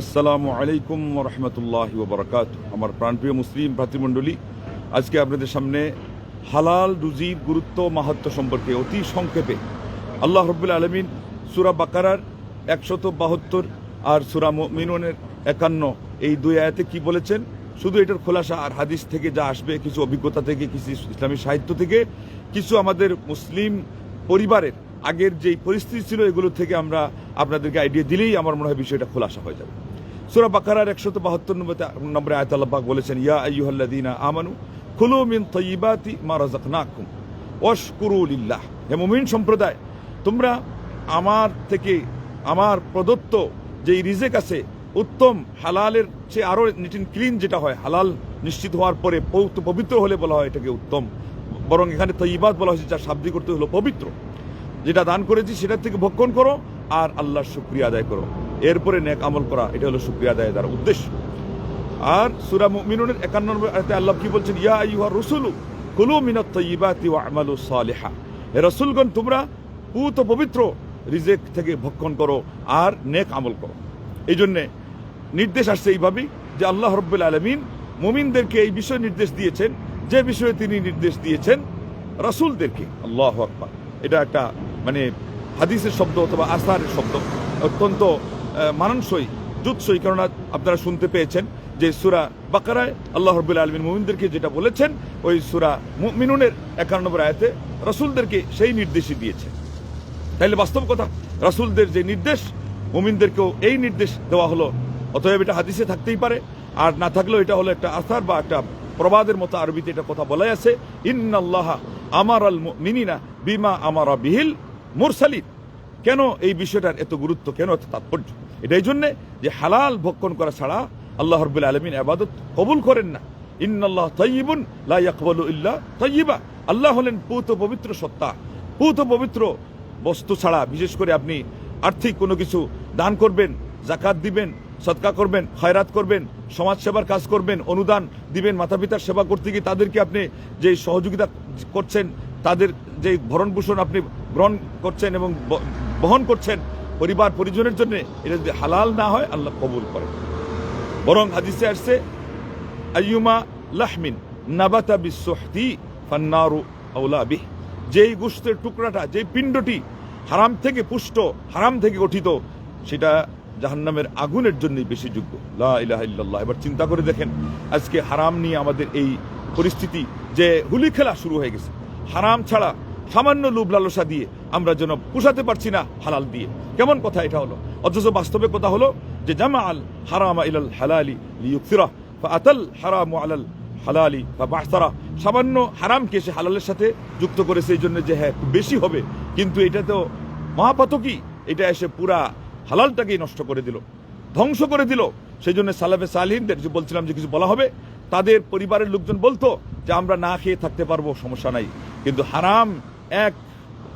আসসালামু আলাইকুম রহমতুল্লাহ বরকাত আমার প্রাণপ্রিয় মুসলিম ভ্রাতৃমণ্ডলী আজকে আপনাদের সামনে হালাল রুজির গুরুত্ব মাহাত্ম সম্পর্কে অতি সংক্ষেপে আল্লাহ রব্বুল আলমিন সুরা বাকারার একশত বাহাত্তর আর সুরা মিননের একান্ন এই দুই আয়াতে কি বলেছেন? শুধু এটার খোলাসা আর হাদিস থেকে যা আসবে, কিছু অভিজ্ঞতা থেকে, কিছু ইসলামী সাহিত্য থেকে, কিছু আমাদের মুসলিম পরিবারের আগের যেই পরিস্থিতি ছিল, এগুলো থেকে আমরা আপনাদেরকে আইডিয়া দিলেই আমার মনে হয় বিষয়টা খোলাসা হয়ে যাবে। সুরা বাকারার একশত বাহাত্তর নম্বর নম্বরে আয়ত আল্লাহ পাক বলেছেন ইয়া আইয়ুহাল্লাযীনা আমানু খুলু মিন তাইয়্যিবাতি মা রাযাকনাকুম ওয়াশকুরু লিল্লাহ হে মুমিন সম্প্রদায়, তোমরা আমার থেকে, আমার প্রদত্ত যেই রিজেক আছে, উত্তম হালালের চেয়ে আরও নিট অ্যান্ড ক্লিন যেটা হয়, হালাল নিশ্চিত হওয়ার পরে পৌত পবিত্র হলে বলা হয় এটাকে উত্তম। বরং এখানে তৈবাদ বলা হয়েছে, যার শাব্দিক করতে হলো পবিত্র। যেটা দান করেছি, সেটার থেকে ভক্ষণ করো, আর আল্লাহর শুক্রিয়া আদায় করো। এরপরে নেক আমল করা, এটা হলো শুক্রিয়া আদায় তার উদ্দেশ্য। আর সুরা মুমিনুনের একান্ন আল্লাহ কি বলছেন? ইয়া আইয়ুহা রসুলু, কুলু মিনাত তাইয়্যিবাতি ওয়া আমালু সালিহা। হে রাসূলগণ, তোমরা পুত পবিত্র রিজেক থেকে ভক্ষণ করো আর নেক আমল করো। এই জন্যে নির্দেশ আসছে এইভাবেই যে আল্লাহ রব্বুল আলমিন মুমিনদেরকে এই বিষয়ে নির্দেশ দিয়েছেন, যে বিষয়ে তিনি নির্দেশ দিয়েছেন, রাসূলদেরকে। আল্লাহ আকবার। এটা একটা মানে হাদিসের শব্দ অথবা আসারের শব্দ। অত্যন্ত মানানসই জুৎসই কেননা আপনারা শুনতে পেয়েছেন যে সুরা বাকারায় আল্লাহ রব্বুল আলমিন মুমিনদেরকে যেটা বলেছেন, ওই সুরা মিনুনের একান্ন নম্বর আয়াতে রাসূলদেরকে সেই নির্দেশই দিয়েছে। তাইলে বাস্তব কথা, রাসূলদের যে নির্দেশ, মুমিনদেরকেও এই নির্দেশ দেওয়া হলো। অতএব এটা হাদিসে থাকতেই পারে, আর না থাকলেও এটা হলো একটা আসার বা একটা প্রবাদের মতো আরবিতে এটা কথা বলাই আছে, ইন্নাল্লাহ আমার আল মিনিনা বিমা আমার বিহিল মুরসালিন। কেন এই বিষয়টার এত গুরুত্ব, কেন এত তাৎপর্য? এটা এই জন্যে যে হালাল ভক্ষণ করা ছাড়া আল্লাহ রব্বুল আলমিন আবাদত কবুল করেন না। ইন্নাল্লাহ তৈবুন লা ইয়াকবালু ইল্লা তৈবা আল্লাহ হলেন পূত পবিত্র সত্তা। পূত পবিত্র বস্তু ছাড়া বিশেষ করে আপনি আর্থিক কোনো কিছু দান করবেন জাকাত দিবেন সৎকা করবেন, খয়রাত করবেন সমাজ সেবার কাজ করবেন, অনুদান দিবেন মাতা পিতার সেবা করতে গিয়ে তাদেরকে আপনি যে সহযোগিতা করছেন, তাদের যে ভরণ পোষণ আপনি গ্রহণ করছেন এবং বহন করছেন পরিবার পরিজনের জন্য এটা যদি হালাল না হয়, আল্লাহ কবুল করে বরং হাদিসে আসছে, আইয়ুমা লাহমিন নাবাতা বিশ্বহতি ফান্নারু আউলা বিহ। যেই গোষ্ঠের টুকরাটা, যেই পিণ্ডটি হারাম থেকে পুষ্ট, হারাম থেকে গঠিত, সেটা জাহান্নামের আগুনের জন্য বেশি যোগ্য। লা ইলাহা এবার চিন্তা করে দেখেন, আজকে হারাম নিয়ে আমাদের এই পরিস্থিতি যে হুলি খেলা শুরু হয়ে গেছে। হারাম ছাড়া সামান্য লোভ লালসা দিয়ে আমরা যেন পোষাতে পারছি না হালাল দিয়ে। কেমন কথা এটা হলো? অথচ বাস্তবে কথা হলো যে জামা আল হারামা ইলাল হালালি লিউকসিরা ফাআতাল হারামু আলাল হালালি বা বাহসারা সামান্য হারামকে সে হালালের সাথে যুক্ত করেছে এই জন্য যে হ্যাঁ বেশি হবে। কিন্তু এটা তো মহাপাতকি এটা এসে পুরা হালালটাকেই নষ্ট করে দিল, ধ্বংস করে দিল। সেই জন্য সালাফে সালিনদের যে বলছিলাম যে কিছু বলা হবে, তাদের পরিবারের লোকজন বলতো যে, আমরা না খেয়ে থাকতে পারব, সমস্যা নাই। কিন্তু হারাম এক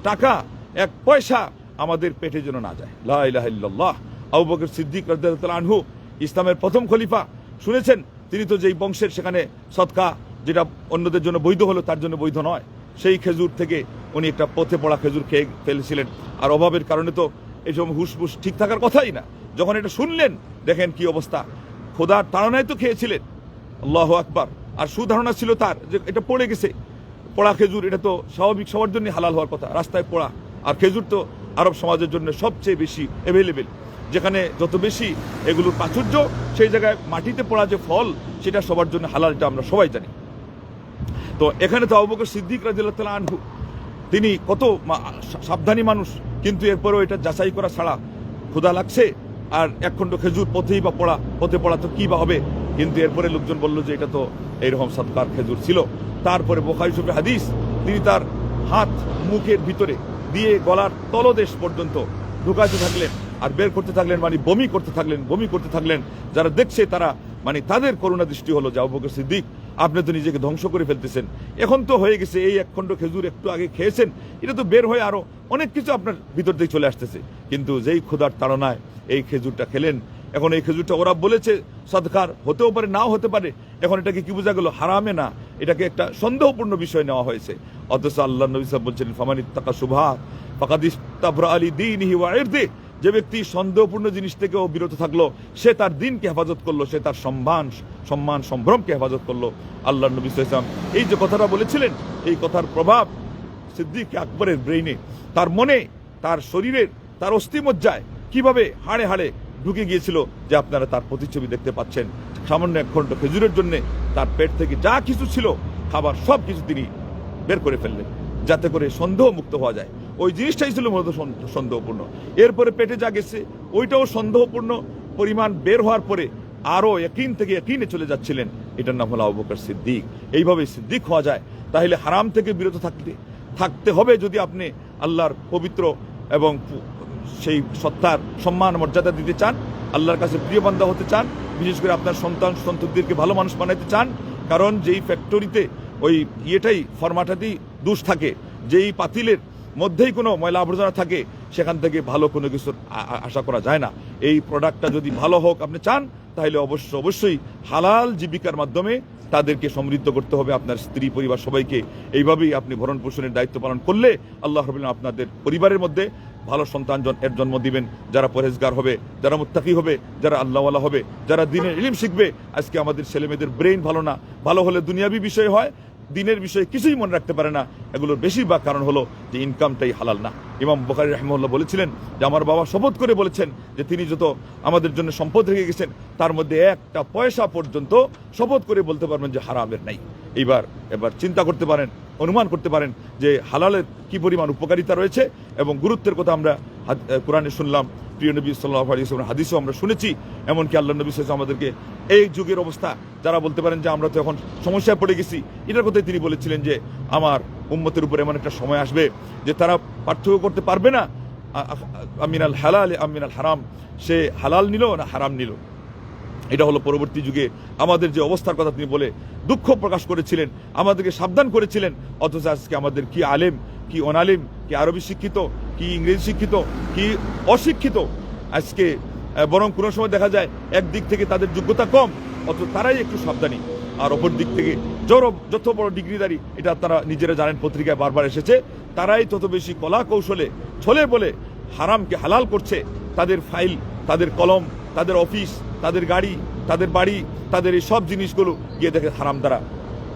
টাকা, এক পয়সা আমাদের পেটে যেন না যায়। লা ইলাহা ইল্লাল্লাহ। আবু বকর সিদ্দিক আনহু, ইসলামের প্রথম খলিফা। শুনেছেন? তিনি তো যেই বংশের সেখানে সৎকা, যেটা অন্যদের জন্য বৈধ হলো, তার জন্য বৈধ নয়। সেই খেজুর থেকে উনি একটা পথে পড়া খেজুর খেয়ে ফেলেছিলেন। আর অভাবের কারণে তো এইসব হুসফুস ঠিক থাকার কথাই না। যখন এটা শুনলেন, দেখেন কি অবস্থা। খোদার তাড়নায় তো খেয়েছিলেন। আল্লাহ আকবার। আর সুধারণা ছিল তার যে এটা পড়ে গেছে। পোড়া খেজুর, এটা তো স্বাভাবিক সবার জন্য হালাল হওয়ার কথা। রাস্তায় পোড়া। আর খেজুর তো আরব সমাজের জন্য সবচেয়ে বেশি অ্যাভেলেবেল যেখানে যত বেশি এগুলোর প্রাচুর্য, সেই জায়গায় মাটিতে পড়া যে ফল, সেটা সবার জন্য হালাল, এটা আমরা সবাই জানি। তো এখানে তো আবুবকর সিদ্দিক রাজিল্লাহ আনহু, তিনি কত সাবধানী মানুষ, কিন্তু এরপরেও এটা যাচাই করা ছাড়া ক্ষুধা লাগছে। আর একখণ্ড খেজুর পথেই বা পড়া, পথে পড়া তো কী বা হবে? কিন্তু এরপরে লোকজন বলল যে এটা তো এইরকম সৎকার খেজুর ছিল। তারপরে বোখারি শরীফের হাদিস, তিনি তার হাত মুখের ভিতরে দিয়ে গলার তলদেশ পর্যন্ত ঢুকাতে থাকলেন আর বের করতে থাকলেন মানে বমি করতে থাকলেন, বমি করতে থাকলেন। যারা দেখছে তারা মানে তাদের করুণা দৃষ্টি হলো যে আবুবকর সিদ্দিক, আপনি তো নিজেকে ধ্বংস করে ফেলতেছেন। এখন তো হয়ে গেছে এই একখণ্ড খেজুর একটু আগে খেয়েছেন, এটা তো বের হয়ে আরও অনেক কিছু আপনার ভিতর দিয়ে চলে আসতেছে। কিন্তু যেই ক্ষুধার তাড়নায় এই খেজুরটা খেলেন এখন এই খেজুরটা ওরা বলেছে, সদকার হতেও পারে, নাও হতে পারে। এখন এটাকে কি বোঝা গেল, হারামে না? এটাকে একটা সন্দেহপূর্ণ বিষয় নেওয়া হয়েছে। অথচ আল্লাহ নবী সাহেব বলছেন, ফামানি তাকা সুভা ফাকাদিস আলী দিন ওয়া ইরদি যে ব্যক্তি সন্দেহপূর্ণ জিনিস থেকেও বিরত থাকল, সে তার দিনকে হেফাজত করল, সে তার সম্মান সম্মান, সম্ভ্রমকে হেফাজত করল। আল্লাহ নবী ইসলাম এই যে কথাটা বলেছিলেন, এই কথার প্রভাব সিদ্দিক আকবরের ব্রেইনে তার মনে, তার শরীরের, তার অস্থিমজ্জায় কীভাবে হাড়ে হাড়ে ঢুকে গিয়েছিল যে আপনারা তার প্রতিচ্ছবি দেখতে পাচ্ছেন। সামান্য এক খণ্ড খেজুরের জন্য তার পেট থেকে যা কিছু ছিল, খাবার সব কিছু তিনি বের করে ফেললেন, যাতে করে সন্দেহ মুক্ত হওয়া যায়। ওই জিনিসটাই ছিল মূলত সন্দেহপূর্ণ। এরপরে পেটে যা গেছে, ওইটাও সন্দেহপূর্ণ। পরিমাণ বের হওয়ার পরে আরও একিন থেকে একিনে চলে যাচ্ছিলেন। এটার নাম হলো আবুবকর সিদ্দিক। এইভাবে সিদ্দিক হওয়া যায়। তাহলে হারাম থেকে বিরত থাকতে থাকতে হবে যদি আপনি আল্লাহর পবিত্র এবং সেই সত্তার সম্মান, মর্যাদা দিতে চান, আল্লাহর কাছে প্রিয় বান্ধা হতে চান, বিশেষ করে আপনার সন্তান, সন্ততিদেরকে ভালো মানুষ বানাইতে চান, কারণ যেই ফ্যাক্টরিতে ওই ইয়েটাই, ফরমাটাতেই দোষ থাকে, যেই পাতিলের মধ্যেই কোনো ময়লা আবর্জনা থাকে, সেখান থেকে ভালো কোনো কিছুর আশা করা যায় না। এই প্রোডাক্টটা যদি ভালো হোক আপনি চান, তাহলে অবশ্য, অবশ্যই হালাল জীবিকার মাধ্যমে তাদেরকে সমৃদ্ধ করতে হবে, আপনার স্ত্রী, পরিবার সবাইকে। এইভাবেই আপনি ভরণ পোষণের দায়িত্ব পালন করলে আল্লাহ রবিন আপনাদের পরিবারের মধ্যে ভালো সন্তান এর জন্ম দিবেন, যারা পরেজগার হবে, যারা মুত্তাকি হবে, যারা আল্লাহওয়ালা হবে, যারা দিনের ইলিম শিখবে। আজকে আমাদের ছেলে মেয়েদের ব্রেন ভালো না। ভালো হলে দুনিয়াবি বিষয় হয়, দিনের বিষয়ে কিছুই মনে রাখতে পারে না। এগুলোর বেশিরভাগ কারণ হলো যে ইনকামটাই হালাল না। ইমাম বখারি রহমুল্লাহ বলেছিলেন যে, আমার বাবা শপথ করে বলেছেন যে, তিনি যত আমাদের জন্য সম্পদ রেখে গেছেন, তার মধ্যে একটা পয়সা পর্যন্ত শপথ করে বলতে পারবেন যে, হারামের নাই। এইবার, এবার চিন্তা করতে পারেন, অনুমান করতে পারেন যে হালালের কি পরিমাণ উপকারিতা রয়েছে এবং গুরুত্বের কথা আমরা কোরআনে শুনলাম, প্রিয় নবী সাল্লাহ আলিয়া হাদিসও আমরা শুনেছি, এমনকি আল্লাহ নবী ওয়াসাল্লাম আমাদেরকে এই যুগের অবস্থা, যারা বলতে পারেন যে আমরা তো এখন সমস্যায় পড়ে গেছি, এটার কথাই তিনি বলেছিলেন যে আমার উম্মতের উপর এমন একটা সময় আসবে যে তারা পার্থক্য করতে পারবে না। আমিনাল হালাল, আমিনাল হারাম, সে হালাল নিল না হারাম নিল? এটা হলো পরবর্তী যুগে আমাদের যে অবস্থার কথা তিনি বলে দুঃখ প্রকাশ করেছিলেন, আমাদেরকে সাবধান করেছিলেন। অথচ আজকে আমাদের কি আলেম, কি অনালেম, কি আরবি শিক্ষিত, কি ইংরেজি শিক্ষিত, কি অশিক্ষিত? আজকে বরং কোনো সময় দেখা যায় একদিক থেকে তাদের যোগ্যতা কম, অথচ তারাই একটু সাবধানী। আর অপর দিক থেকে জোর যত বড় ডিগ্রিদারি এটা তারা নিজেরা জানেন, পত্রিকায় বারবার এসেছে, তারাই তত বেশি কলা কৌশলে ছলে বলে হারামকে হালাল করছে। তাদের ফাইল, তাদের কলম তাদের অফিস, তাদের গাড়ি, তাদের বাড়ি, তাদের এই সব জিনিসগুলো গিয়ে দেখে হারাম দ্বারা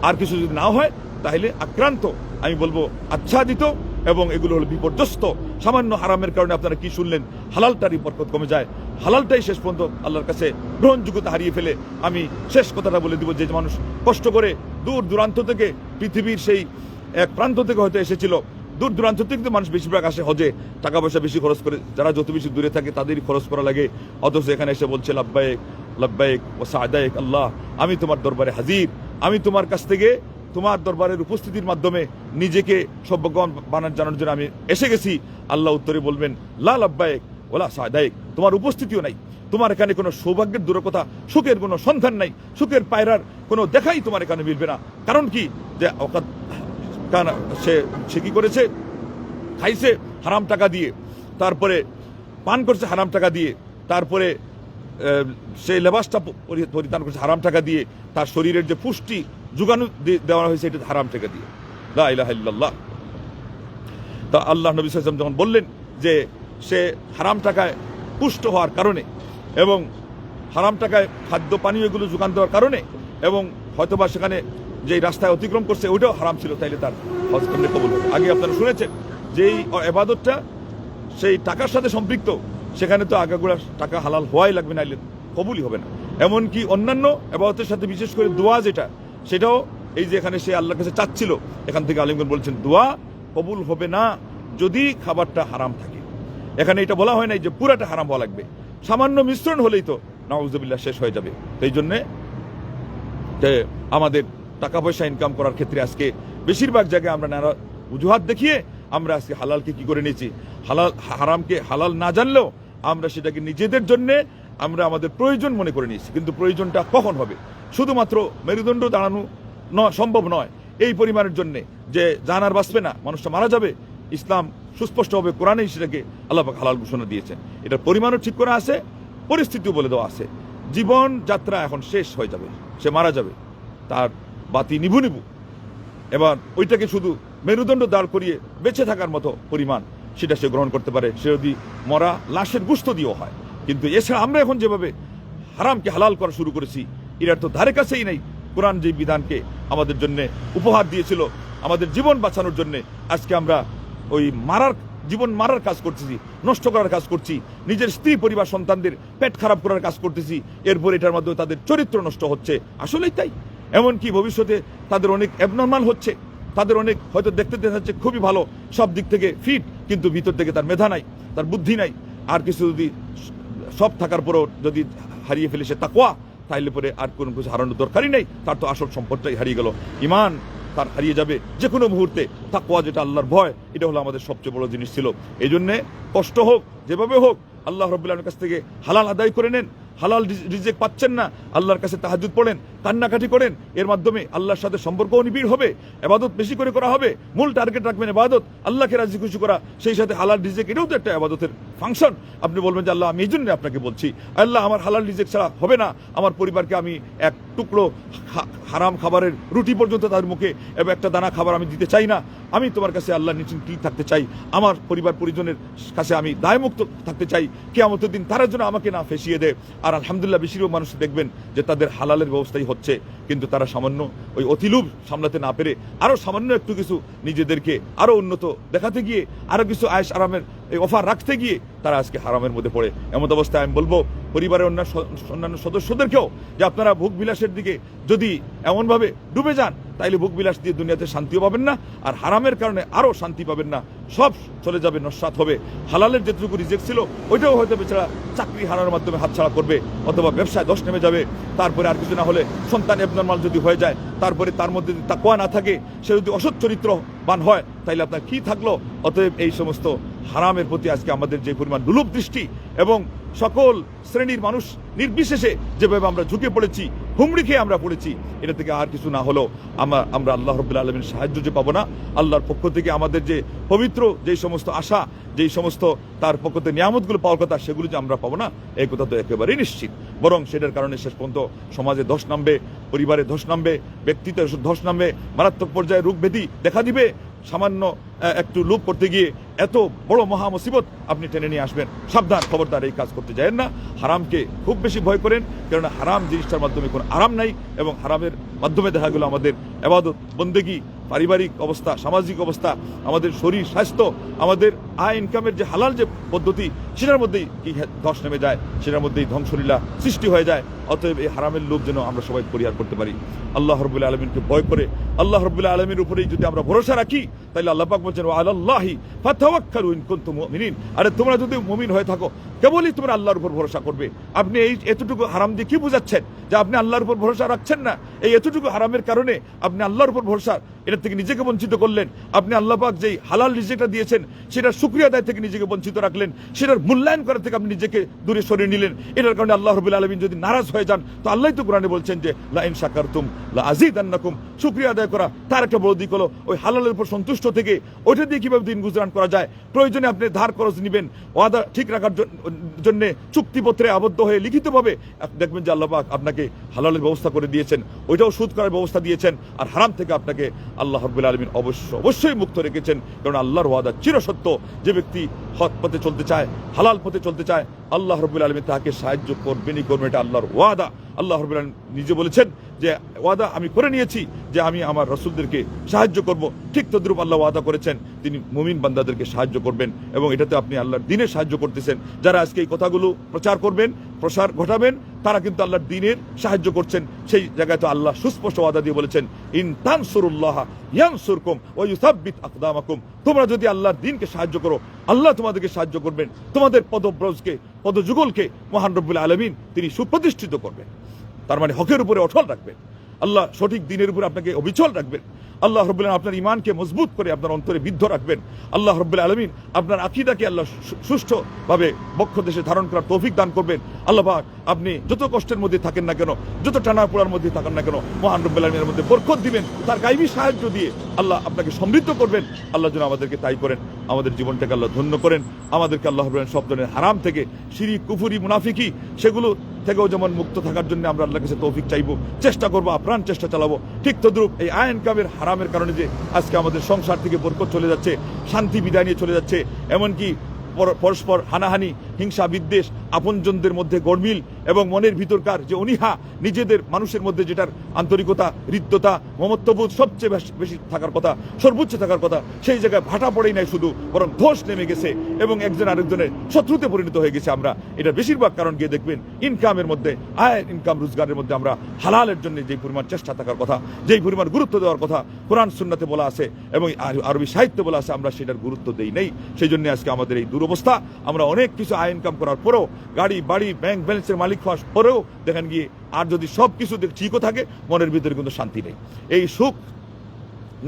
আর কিছু যদি না হয়, তাহলে আক্রান্ত। আমি বলব আচ্ছাদিত এবং এগুলো হলো বিপর্যস্ত। সামান্য হারামের কারণে আপনারা কি শুনলেন? হালালটারই বরকত কমে যায়? হালালটাই শেষ পর্যন্ত আল্লাহর কাছে গ্রহণযোগ্যতা হারিয়ে ফেলে আমি শেষ কথাটা বলে দিব যে মানুষ কষ্ট করে দূর দূরান্ত থেকে পৃথিবীর সেই এক প্রান্ত থেকে হয়তো এসেছিল। দূর দূরান্ত থেকে মানুষ বেশিরভাগ আসে হজে, টাকা পয়সা বেশি খরচ করে। যারা যত বেশি দূরে থাকে তাদের খরচ করা লাগে। অথচ এখানে এসে বলছে, লাব্বায়েক লাব্বায়েক ও সাদায়েক আল্লাহ, আমি তোমার দরবারে হাজির। আমি তোমার কাছ থেকে তোমার দরবারের উপস্থিতির মাধ্যমে নিজেকে সভ্যগণ বানার জানার জন্য আমি এসে গেছি। আল্লাহ উত্তরে বলবেন, লা লাব্বায়েক ওলা সাদায়েক, তোমার উপস্থিতিও নাই। তোমার এখানে কোনো সৌভাগ্যের দূরকথা, সুখের কোনো সন্ধান নাই। সুখের পায়রার কোনো দেখাই তোমার এখানে মিলবে না। কারণ কি? যে কারণ সে সে কি করেছে? খাইছে হারাম টাকা দিয়ে। তারপরে পান করছে হারাম টাকা দিয়ে। তারপরে সেই লেবাসটা পরি- পরিধান করছে হারাম টাকা দিয়ে। তার শরীরের যে পুষ্টি যোগানো দেওয়া হয়েছে, এটা হারাম টাকা দিয়ে। লা ইলাহা ইল্লাল্লাহ। তা আল্লাহ নবী সাল্লাম যখন বললেন যে, সে হারাম টাকায় পুষ্ট হওয়ার কারণে এবং হারাম টাকায় খাদ্য পানীয় এগুলো যোগান দেওয়ার কারণে এবং হয়তোবা সেখানে যেই রাস্তায় অতিক্রম করছে, ওইটাও হারাম ছিল, তাইলে তার হজ কেমনে কবুল হবে? আগে আপনারা শুনেছেন, যেই এবাদতটা, সেই টাকার সাথে সম্পৃক্ত, সেখানে তো আগাগোড়া টাকা হালাল হওয়াই লাগবে, নাইলে কবুলই হবে না। এমনকি অন্যান্য এবাদতের সাথে বিশেষ করে দোয়া যেটা, সেটাও এই যে এখানে সে আল্লাহর কাছে চাচ্ছিল, এখান থেকে আলিমগঞ্জ বলছেন, দোয়া কবুল হবে না, যদি খাবারটা হারাম থাকে। এখানে এটা বলা হয় নাই যে পুরাটা হারাম হওয়া লাগবে। সামান্য মিশ্রণ হলেই তো নওয়াজবিল্লাহ শেষ হয়ে যাবে। এই জন্যে আমাদের টাকা পয়সা ইনকাম করার ক্ষেত্রে আজকে বেশিরভাগ জায়গায় আমরা নানা অজুহাত দেখিয়ে আমরা আজকে হালালকে কি করে নিয়েছি? হালাল, হারামকে হালাল না জানলেও আমরা সেটাকে নিজেদের জন্য আমরা আমাদের প্রয়োজন মনে করে নিয়েছি। কিন্তু প্রয়োজনটা কখন হবে? শুধুমাত্র মেরুদণ্ড দাঁড়ানো নয়, সম্ভব নয়। এই পরিমাণের জন্য যে জানার বাঁচবে না, মানুষটা মারা যাবে, ইসলাম সুস্পষ্টভাবে কোরআনেই সেটাকে আল্লাপাক হালাল ঘোষণা দিয়েছেন। এটার পরিমাণও ঠিক করা আছে, পরিস্থিতিও বলে দেওয়া আছে। জীবন যাত্রা এখন শেষ হয়ে যাবে, সে মারা যাবে। তার বাতি নিভু নিভু। এবার ওইটাকে শুধু মেরুদণ্ড দাঁড় করিয়ে বেঁচে থাকার মতো পরিমাণ সেটা সে গ্রহণ করতে পারে। সে যদি মরা লাশের গুস্ত দিয়েও হয়। কিন্তু এছাড়া আমরা এখন যেভাবে হারামকে হালাল করা শুরু করেছি এটার তো ধারে কাছেই নেই। কোরআন যে বিধানকে আমাদের জন্য উপহার দিয়েছিল, আমাদের জীবন বাঁচানোর জন্য আজকে আমরা ওই মারার, জীবন মারার কাজ করতেছি, নষ্ট করার কাজ করছি, নিজের স্ত্রী, পরিবার, সন্তানদের পেট খারাপ করার কাজ করতেছি, এরপর এটার মাধ্যমে তাদের চরিত্র নষ্ট হচ্ছে। আসলেই তাই। এমনকি ভবিষ্যতে তাদের অনেক অ্যাবনর্মাল হচ্ছে। তাদের অনেক হয়তো দেখতে দেখা যাচ্ছে খুবই ভালো। সব দিক থেকে ফিট কিন্তু ভিতর থেকে তার মেধা নাই, তার বুদ্ধি নাই। আর কিছু যদি সব থাকার পরেও যদি হারিয়ে ফেলে সে তাকোয়া তাইলে পরে আর কোনো কিছু হারানোর দরকারই নেই। তার তো আসল সম্পদটাই হারিয়ে গেল। ইমান তার হারিয়ে যাবে যে কোনো মুহূর্তে। তাকোয়া যেটা আল্লাহর ভয়, এটা হলো আমাদের সবচেয়ে বড় জিনিস ছিল। এই জন্যে কষ্ট হোক, যেভাবে হোক, আল্লাহ রব্বুল্লাহের কাছ থেকে হালাল আদায় করে নেন। হালাল রিজেক পাচ্ছেন না, আল্লাহর কাছে তাহাজুদ পড়েন, কান্নাকাটি করেন, এর মাধ্যমে আল্লাহর সাথে সম্পর্কও নিবিড় হবে, এবাদত বেশি করে করা হবে, মূল টার্গেট রাখবেন এবাদত, আল্লাহকে রাজি খুশি করা, সেই সাথে হালাল রিজেক এটাও তো একটা এবাদতের ফাংশন আপনি বলবেন যে, আল্লাহ, আমি এই জন্য আপনাকে বলছি, আল্লাহ, আমার হালাল রিজেক ছাড়া হবে না, আমার পরিবারকে আমি এক টুকরো হারাম খাবারের রুটি পর্যন্ত তাদের মুখে এবং একটা দানা খাবার আমি দিতে চাই না, আমি তোমার কাছে আল্লাহ নিচিন কি থাকতে চাই, আমার পরিবার পরিজনের কাছে আমি দায়মুক্ত থাকতে চাই, কেয়ামতের দিন তারা যেন আমাকে না ফেসিয়ে দেয়। আর আলহামদুলিল্লাহ বেশিরভাগ মানুষ দেখবেন যে তাদের হালালের ব্যবস্থাই হচ্ছে, কিন্তু তারা সামান্য ওই অতিলুভ সামলাতে না পেরে আরও সামান্য একটু কিছু নিজেদেরকে আরও উন্নত দেখাতে গিয়ে আরও কিছু আয়েস আরামের এই অফার রাখতে গিয়ে তারা আজকে হারামের মধ্যে পড়ে। এমন অবস্থায় আমি বলব, পরিবারের অন্য অন্যান্য সদস্যদেরকেও যে আপনারা ভোগ বিলাসের দিকে যদি এমনভাবে ডুবে যান, তাইলে ভোগ বিলাস দিয়ে দুনিয়াতে শান্তিও পাবেন না, আর হারামের কারণে আরও শান্তি পাবেন না। সব চলে যাবে, নস্বাত হবে। হালালের যেটুকু রিজেক্ট ছিল, ওইটাও হয়তো বেচারা চাকরি হারানোর মাধ্যমে হাতছাড়া করবে, অথবা ব্যবসায় দশ নেমে যাবে। তারপরে আর কিছু না হলে সন্তান এবনর্মাল যদি হয়ে যায়, তারপরে তার মধ্যে যদি তাকোয়া না থাকে, সে যদি অসৎ চরিত্রবান হয়, তাইলে আপনার কি থাকল? অতএব এই সমস্ত হারামের প্রতি আজকে আমাদের যে পরিমাণ দুলুপ দৃষ্টি এবং সকল শ্রেণির মানুষ নির্বিশেষে যেভাবে আমরা ঝুঁকে পড়েছি, হুমড়ি খেয়ে আমরা পড়েছি, এটা থেকে আর কিছু না হলেও আমরা আমরা আল্লাহ রবুল্লা আলমীর সাহায্য যে পাবো না, আল্লাহর পক্ষ থেকে আমাদের যে পবিত্র যেই সমস্ত আশা, যেই সমস্ত তার পক্ষ থেকে নিয়ামতগুলো পাওয়ার কথা, সেগুলো যে আমরা পাবো না এই কথা তো একেবারেই নিশ্চিত। বরং সেটার কারণে শেষ পর্যন্ত সমাজে ধস নামবে, পরিবারে ধস নামবে ব্যক্তিত্বে ধস নামবে, মারাত্মক পর্যায়ে রোগ ব্যাধি দেখা দিবে, সামান্য একটু লুপ করতে গিয়ে এত বড় মহা মুসিবত আপনি টেনে নিয়ে আসবেন। সাবধান, খবরদার, এই কাজ করতে যায় না। হারামকে খুব বেশি ভয় করেন, কেননা হারাম জিনিসটার মাধ্যমে কোনো আরাম নাই এবং হারামের মাধ্যমে দেখা গেলো আমাদের এবাদত, বন্দেগী পারিবারিক অবস্থা, সামাজিক অবস্থা, আমাদের শরীর, স্বাস্থ্য, আমাদের আয় ইনকামের যে হালাল যে পদ্ধতি, সেটার মধ্যেই কি ধস নেমে যায়, সেটার মধ্যেই ধ্বংসলীলা সৃষ্টি হয়ে যায়, অতএব এই হারামের লোভ যেন আমরা সবাই পরিহার করতে পারি। আল্লাহ রবুল্লা আলমিনকে ভয় করে, আল্লাহ রবুল্লা আলমীর উপরেই যদি আমরা ভরসা রাখি তাহলে আল্লাহ পাক বলছেন আল্লাহি ফাতাওয়াক্কালু ইন কুনতুম আরে, তোমরা যদি মুমিন হয়ে থাকো, কেবলই তোমরা আল্লাহর উপর ভরসা করবে। আপনি এই এতটুকু হারাম দিয়ে কি বুঝাচ্ছেন? যে আপনি আল্লাহর উপর ভরসা রাখছেন না। এই এতটুকু হারামের কারণে আপনি আল্লাহর উপর ভরসা এটা থেকে নিজেকে বঞ্চিত করলেন। আপনি আল্লাহ পাক যেই হালাল রিজেকটা দিয়েছেন, সেটার সুক্রিয়া আদায় থেকে নিজেকে বঞ্চিত রাখলেন, সেটার মূল্যায়ন করা থেকে আপনি নিজেকে দূরে সরিয়ে নিলেন। এটার কারণে আল্লাহ রবুল আলমিন যদি নারাজ হয়ে যান, তো আল্লাহ তো কোরআনে বলছেন যে লা ইন শাকারতুম লা আযীদান্নাকুম শুকরিয়া আদায় করা তার একটা বড় দিক হলো, ওই হালালের উপর সন্তুষ্ট থেকে ওইটা দিয়ে কীভাবে দিন গুজরান করা যায়? প্রয়োজনে আপনি ধার খরচ নেবেন, ওয়াদা ঠিক রাখার জন্য চুক্তিপত্রে আবদ্ধ হয়ে লিখিতভাবে দেখবেন যে আল্লাহ পাক আপনাকে হালালের ব্যবস্থা করে দিয়েছেন, ওইটাও সুদ করার ব্যবস্থা দিয়েছেন, আর হারাম থেকে আপনাকে আল্লাহ হরবুল আলমিন অবশ্য, অবশ্যই মুক্ত রেখেছেন। কারণ আল্লাহর ওয়াদা চিরসত্য। যে ব্যক্তি হৎ পথে চলতে চায়, হালাল পথে চলতে চায়, আল্লাহ হরবুল আলমী তাকে সাহায্য করবেনই করবেন। এটা আল্লাহর ওয়াদা। আল্লাহ আলমিন নিজে বলেছেন যে, ওয়াদা আমি করে নিয়েছি যে আমি আমার রসুলদেরকে সাহায্য করব। ঠিক তদ্রুপ আল্লাহ ওয়াদা করেছেন, তিনি মুমিন বান্দাদেরকে সাহায্য করবেন এবং এটাতে আপনি আল্লাহর দিনে সাহায্য করতেছেন। যারা আজকে এই কথাগুলো প্রচার করবেন, প্রসার ঘটাবেন, তারা কিন্তু আল্লাহর দিনের সাহায্য করছেন। সেই জায়গায় তো আল্লাহ সুস্পষ্ট ওয়াদা দিয়ে বলেছেন, ইন তানসুরুল্লাহ ইয়ানসুরকুম ওয়া ইউসাব্বিত তোমরা যদি আল্লাহর দিনকে সাহায্য করো, আল্লাহ তোমাদেরকে সাহায্য করবেন। তোমাদের পদব্রজকে, পদযুগলকে মহান রব্বুল আলমিন তিনি সুপ্রতিষ্ঠিত করবেন। তার মানে হকের উপরে অটল রাখবেন। আল্লাহ সঠিক দিনের উপরে আপনাকে অবিচল রাখবেন। আল্লাহ রব্বুল্লাহ আপনার ইমানকে মজবুত করে আপনার অন্তরে বিদ্ধ রাখবেন। আল্লাহ রব্বুল আলমিন আপনার আকিদাকে আল্লাহ সুষ্ঠুভাবে বক্ষ দেশে ধারণ করার তৌফিক দান করবেন। আল্লাহ পাক, আপনি যত কষ্টের মধ্যে থাকেন না কেন, যত টানা পোড়ার মধ্যে থাকেন না কেন, মহান রব্বুল আলমিনের মধ্যে বরকত দিবেন, তার গাইবী সাহায্য দিয়ে আল্লাহ আপনাকে সমৃদ্ধ করবেন। আল্লাহ যেন আমাদেরকে তাই করেন, আমাদের জীবনটাকে আল্লাহ ধন্য করেন, আমাদেরকে আল্লাহ সব ধরনের হারাম থেকে সিঁড়ি কুফুরি, মুনাফিকি, সেগুলো থেকেও যেমন মুক্ত থাকার জন্য আমরা আল্লাহর কাছে তৌফিক চাইব, চেষ্টা করব, আপ্রাণ চেষ্টা চালাবো, ঠিক তদ্রুপ এই আইন কামের হারামের কারণে যে আজকে আমাদের সংসার থেকে বরকত চলে যাচ্ছে, শান্তি বিদায় নিয়ে চলে যাচ্ছে, এমনকি পরস্পর হানাহানি, হিংসা, বিদ্বেষ, আপনজনদের মধ্যে গরমিল এবং মনের ভিতরকার যে অনীহা নিজেদের মানুষের মধ্যে যেটার আন্তরিকতা হৃদ্যতা মমত্ববোধ সবচেয়ে বেশি থাকার কথা, সর্বোচ্চ থাকার কথা, সেই জায়গায় ভাটা পড়েই নাই শুধু, বরং ধস নেমে গেছে এবং একজন আরেকজনের শত্রুতে পরিণত হয়ে গেছে আমরা। এটা বেশিরভাগ কারণ গিয়ে দেখবেন ইনকামের মধ্যে আয় ইনকাম রোজগারের মধ্যে আমরা হালালের জন্য যেই পরিমাণ চেষ্টা থাকার কথা, যেই পরিমাণ গুরুত্ব দেওয়ার কথা কোরআন, সুন্নাতে বলা আছে এবং আর- আরবি সাহিত্যে বলা আছে, আমরা সেটার গুরুত্ব দেই নেই। সেই জন্য আজকে আমাদের এই দুরবস্থা। আমরা অনেক কিছু আয় ইনকাম করার পরেও গাড়ি, বাড়ি ব্যাংক ব্যালেন্সের মালিক হওয়ার পরেও দেখেন গিয়ে আর যদি সব কিছু ঠিকও থাকে, মনের ভিতরে কিন্তু শান্তি নেই। এই সুখ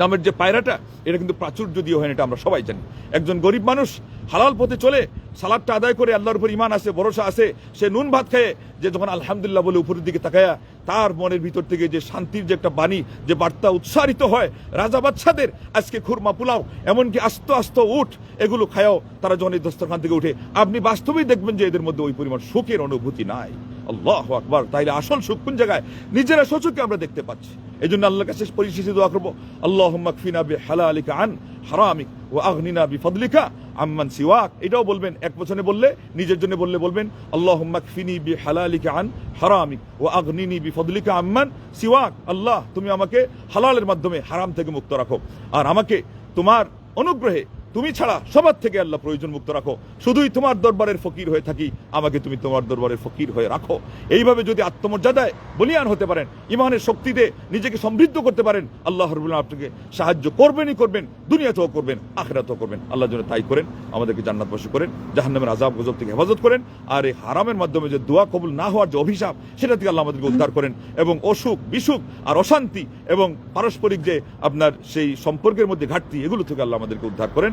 নামের যে পায়রাটা, এটা কিন্তু প্রাচুর্য দিয়ে হয় এটা আমরা সবাই জানি। একজন গরিব মানুষ হালাল পথে চলে, সালাদটা আদায় করে আল্লাহর উপর ইমান আছে ভরসা আসে, সে নুন ভাত খায়, যে যখন আলহামদুলিল্লাহ বলে উপরের দিকে তাকায়া, তার মনের ভিতর থেকে যে শান্তির যে একটা বাণী, যে বার্তা উৎসারিত হয়, রাজা বাচ্চাদের আজকে খুরমা পোলাও, এমনকি আস্ত আস্ত উঠ এগুলো খায়াও, তারা যখন এই দস্তরখান থেকে উঠে, আপনি বাস্তবেই দেখবেন যে এদের মধ্যে ওই পরিমাণ সুখের অনুভূতি নাই। আল্লাহ আকবার, তাইলে আসল সুখ কোন জায়গায়? নিজেরা সচুকে আমরা দেখতে পাচ্ছি। এই জন্য আল্লাহর কাছে পরিশেষে দোয়া করব আল্লাহ মকফিনা বি হালালিকা আন হারামিক ও আগনিনা বি ফদলিকা আম্মান সিওয়াক। এটাও বলবেন, এক বছরে বললে, নিজের জন্য বললে বলবেন আল্লাহ মকফিনি বি হালালিকা আন হারামিক ও আগনিনি বি ফদলিকা আম্মান সিওয়াক। আল্লাহ, তুমি আমাকে হালালের মাধ্যমে হারাম থেকে মুক্ত রাখো। আর আমাকে তোমার অনুগ্রহে তুমি ছাড়া সবার থেকে আল্লাহ প্রয়োজন মুক্ত রাখো। শুধুই তোমার দরবারের ফকির হয়ে থাকি, আমাকে তুমি তোমার দরবারের ফকির হয়ে রাখো। এইভাবে যদি আত্মমর্যাদায় বলিয়ান হতে পারেন, ইমানের শক্তিতে নিজেকে সমৃদ্ধ করতে পারেন, আল্লাহ রবুল্লাহ আপনাকে সাহায্য করবেনই করবেন, দুনিয়াতেও করবেন, আখেরাতেও করবেন। আল্লাহ যেন তাই করেন, আমাদেরকে জান্নাতবাসী করেন, জাহান্নামের আজাব গজব থেকে হেফাজত করেন, আর এই হারামের মাধ্যমে যে দোয়া কবুল না হওয়ার যে অভিশাপ, সেটা থেকে আল্লাহ আমাদেরকে উদ্ধার করেন এবং অসুখ, বিসুখ আর অশান্তি এবং পারস্পরিক যে আপনার সেই সম্পর্কের মধ্যে ঘাটতি, এগুলো থেকে আল্লাহ আমাদেরকে উদ্ধার করেন।